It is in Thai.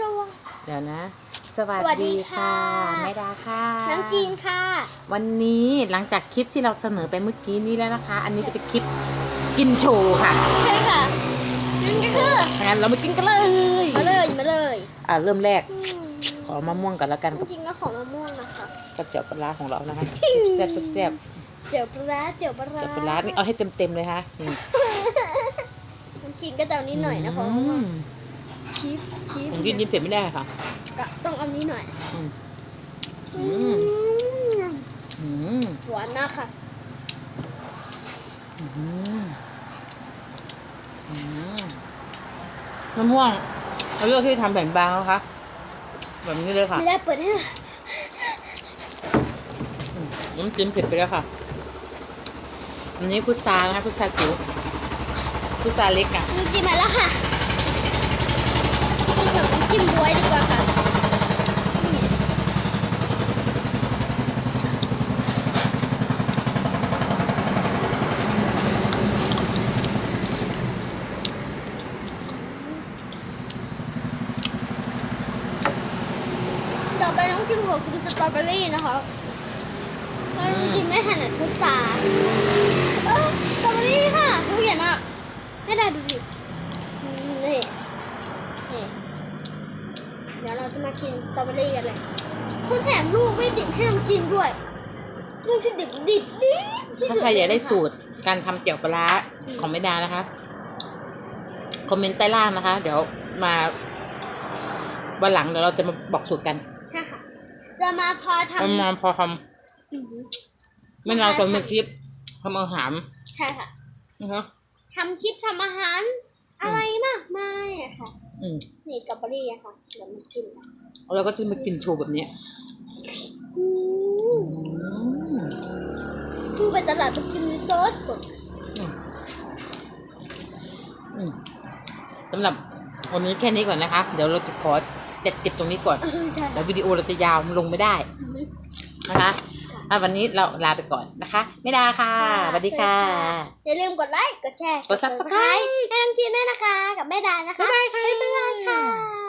สวัสเดี๋ยวนะ สวัสสวัสดีดีค่ะค่ะ แม่ดาค่ะน้องจีนค่ะ วันนี้หลังจากคลิปที่เราเสนอไปเมื่อกี้นี้แล้วนะคะ อันนี้จะเป็นคลิปกินโชว์ค่ะใช่ค่ะ นั่นก็คืองั้นเรามากินกันเลยมาเลยมาเลยอ่าเริ่มแรกอืมขอมะม่วงกันแล้วกันจกับริงๆแล้วของมะม่วงนะคะกับเจียวปลาร้าของเรานะคะแซ่บๆแซ่บเจียวปลาร้าเจียวปลาๆร้าเจียวปลาร้านี่เอาให้เต็มๆเลยค่ะนี่น้องจีนก็จะเอานี้หน่อยนะคะเพราะว่า ชีสชีสผมกินยินเผ็ดไม่ได้ค่ะ ก็ต้องเอานี้หน่อยอืมอือืมมอืมหวานมากค่ะอืมอืมมะม่วงเราเลือกที่ทำแผ่นบางนะคะแบบนี้เลยค่ะไม่ได้เปิดให้น้ำจิ้มเผ็ดไปแล้วค่ะ อันนี้พุทรานะคะพุทราจิ๋วพุทราเล็กอะน้ำจิ้มมาแล้วค่ะ กินกับน้ำจิ้มบวยดีกว่าค่ะนี่ต่อไปน้องจิ้มขอกินสตรอเบอรี่นะคะเพราะน้องจิ้มไม่ถนัดพุทราเอ้าสตรอเบอรี่ค่ะลูกใหญ่มาก ไม่ได้ดูดิอืมนี่นี่เดี๋ยวเราจะมากินสตรอเบอรี่กันเลยคุณแถมลูกไม่ดิบให้น้องกินด้วยลูกที่ดิบดิบดิบที่ถ้าสุดใครอยากได้เลสูตรการทำเจียวปลาร้าของแม่ดานะคะ คอมเมนต์ใต้ล่างนะคะ เดี๋ยวมาวันหลังเดี๋ยวเราจะมาบอกสูตรกันค่ะค่ะ จะมาพอประทำมาณพอทอืมำไม่นานกว่ามีคลิปทำอาหารใช่ค่ะนะคะทำคลิปทำอาหาร อะไรมากมาย อะค่ะอืมนี่สตรอเบอรี่อะค่ะเดี๋ยวมาจิ้มเราก็จะมากินโชว์แบบเนี้ยอืมอืมเพิ่งไปตลาดไปกินในโจ๊กก่อนอืมสำหรับวันนี้แค่นี้ก่อนนะคะ เดี๋ยวเราจะขอเด็ดเก็บตรงนี้ก่อน ใช่เดี๋ยววิดีโอเราจะยาวลงไม่ได้นะคะ อะวันนี้เราลาไปก่อนนะคะไม่ดาค่ะสวัสดีค่ะ อย่าลืมกดไลค์ กดแชร์ กด Subscribe ให้น้องจีนด้วยนะคะ กับแม่ดานะคะ บ๊ายบายค่ะบ๊ายบายค่ะ